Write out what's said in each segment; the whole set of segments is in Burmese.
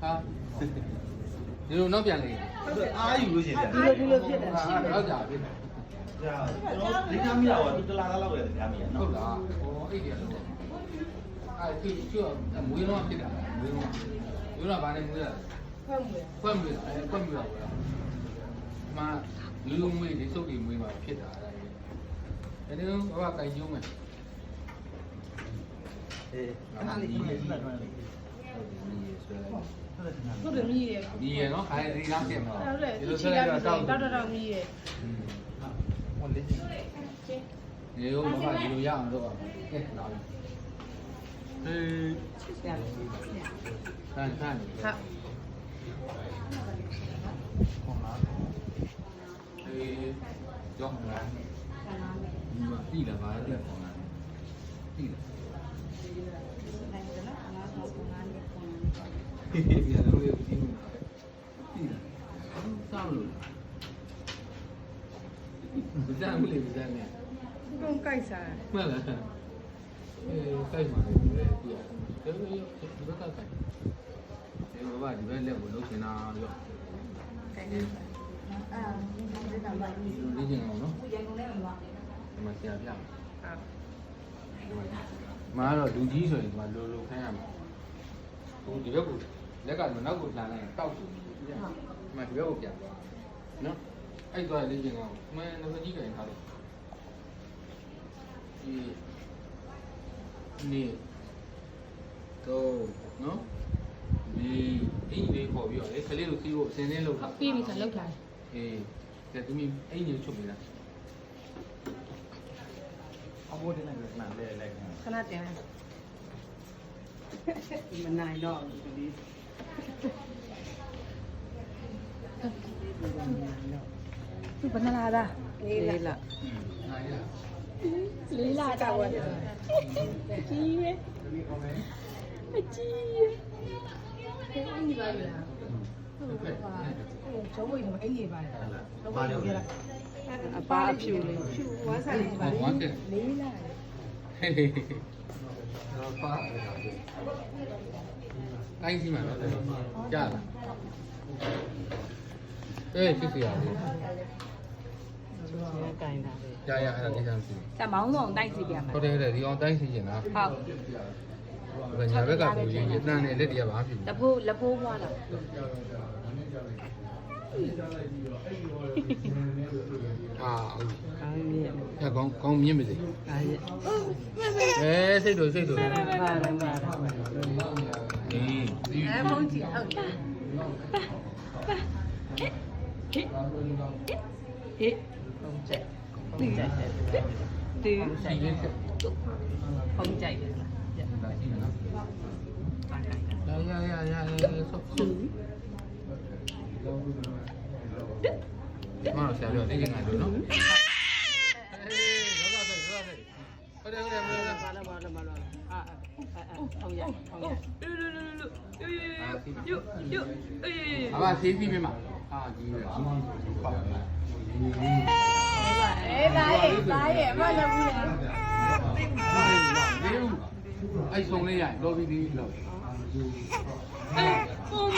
ဟာဒီလိုနောက်ပြန်လေအားယူလို့ရှိရင်ဒီလိုဒီလိုဖြစ်တယ်ဟုတ်တာဖြစ်တယ်ကြာကျွန်တော်လိခါမီတော့သူတလားလောက်ရတယ်ကြာမီရဟုနော်တ်လားဟောအိတ်တယ်လို့အဲ့ဒီကျွတ်မွေးတော့ဖြစ်တာမွေးတော့မွေးတော့ဗာနေမွေးတာဖတ်မှုရဖွက်မွေးအဲဖွက်မွေးတော့ဗျာမလူလူမွေးဒီစုပ်ကြီးမွေးမှာဖြစ်တာအဲ့ဒါအဲ့ဒါဘာကကြိုးမယ်အေးအားလေးကြီးနေတယ်နော်လေဟုတ်တယ်မြည် 做的米的。米的，侬还是两点嘛？对对？一千两百，搞多少米的？嗯，我理解。你有文化，你有样是吧？给拿去。嗯，看看。好。红蓝。哎，叫红蓝。你说地的吧，红蓝的，地的。 ဒီဟာလည်းပြင်းနေတာပဲပြီးလားစောင့်လို့ပဇာမလေးပဇာနဲ့ကုန်းကြိုက်စားမှန်လားအဲကြိုက်ပါလေလေပြရတယ်ဒါပေမဲ့ဒီဘက်ကကြိုက်တယ်ဘာဘာဒီဘက်လက်ကိုလှုပ်ချင်တာရော့ကြိုက်တယ်အာဒီကတည်းကဘာလို့လဲကျင်အောင်နော်ဒီကုန်းလည်းမပါဘူးဒီမှာဆရာပြဟုတ်မားတော့လူကြီးဆိုရင်ဒီမှာလိုလိုခိုင်းရမှာဟိုဒီဘက်ကို လက်ကနောက်ကိုလှန်လိုက်ရင်တောက်တယ်ဒီမှာဒီဘက်ကိုပြန်နော်အဲ့တော့လေ့ကျင့်အောင်မှန်တော့ကြီးကြရင်ထားလို့ဒီနေ့တော့နော်ဒီအင်ကြီးလေးပေါ်ပြီးတော့လေကလေးတို့စီးဖို့အစင်းစင်းလုပ်တာပြီးပြီဆိုလောက်ထားအေးဒါသူမင်းအင်ကြီးချုပ်နေတာအမိုးတင်လိုက်နားလဲလိုက်ခဏတင်လိုက်မနိုင်တော့ဘူးဒီမနိုင်တော့သူဘယ်နှလား బంధనాదా లీలా లీలా కావాలి అబ్బా అప్షు లేదు అప్షు వాసాలి లీలా တော့ဖားတယ်တော့တိုင်းကြီးမှာတော့ကြာလားအေးကြည့်စီရအောင်ကြာရအဲ့ဒါဒီကံစီ။ဒါမောင်းဆောင်တိုက်စီပြန်မှာဟုတ်တယ်ဟုတ်တယ်ဒီအောင်တိုက်စီကျင်လား။ဟုတ်။ဒါညာဘက်ကကိုရင်ရင်တန်းနဲ့လက်တရဘာဖြစ်လဲ။လက်ဖိုးလက်ဖိုးပွားလား။ အာဟုတ်ပြီကောင်းကောင်းမြင်မသိအားရအဲစိတ်တို့စိတ်တို့ပါပါပါအင်းအဲမုန်းကြီးဟုတ်ပါပါဟဲ့ဟဲ့ဟဲ့ဟုတ်တယ်ဟုတ်တယ်တူဟုတ်ကြိုက်တယ်လားရရရရရဆုပ်ဆုပ် ဆော့မအောင်ဆရာပြောသိချင်တာလို့နော်အေးလောကဆိုင်လောကဆိုင်ဟုတ်တယ်ဟုတ်တယ်ဟုတ်တယ်ဘာလဲဘာလဲဘာလဲအာအာပုံရပုံရအာစီယုယုအေးအမစီးစီးပြမအာကြီးရအောင်ပေါ့လာအဲဒါရဲ့ဒါရဲ့မလည်းဘူးလေဒီဦးအဲ့ဆုံးလေးရလော်ဘီဒီလော်အဲပုံ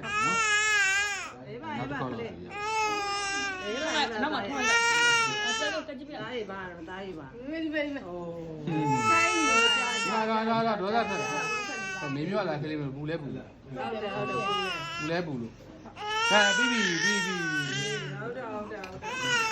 တူတူလေးလို့နော်အေးပါနောက်အေးတစ်ပါခေါက်ကတော့လေးအေးပါနောက်မှထွန်းလိုက်အစတော့ကကြည့်ပြအားရပါသားရပါမင်းပဲမโอ้ဆိုင်နေဒီမှာတော့တော့ဒေါသဆက်မင်းပြောလာခလေးမပူလဲပူဟုတ်တယ်ဟုတ်တယ်ပူလဲပူလို့အဲပြီးပြီပြီးပြီဟုတ်တယ်ဟုတ်တယ်ဟုတ်တယ်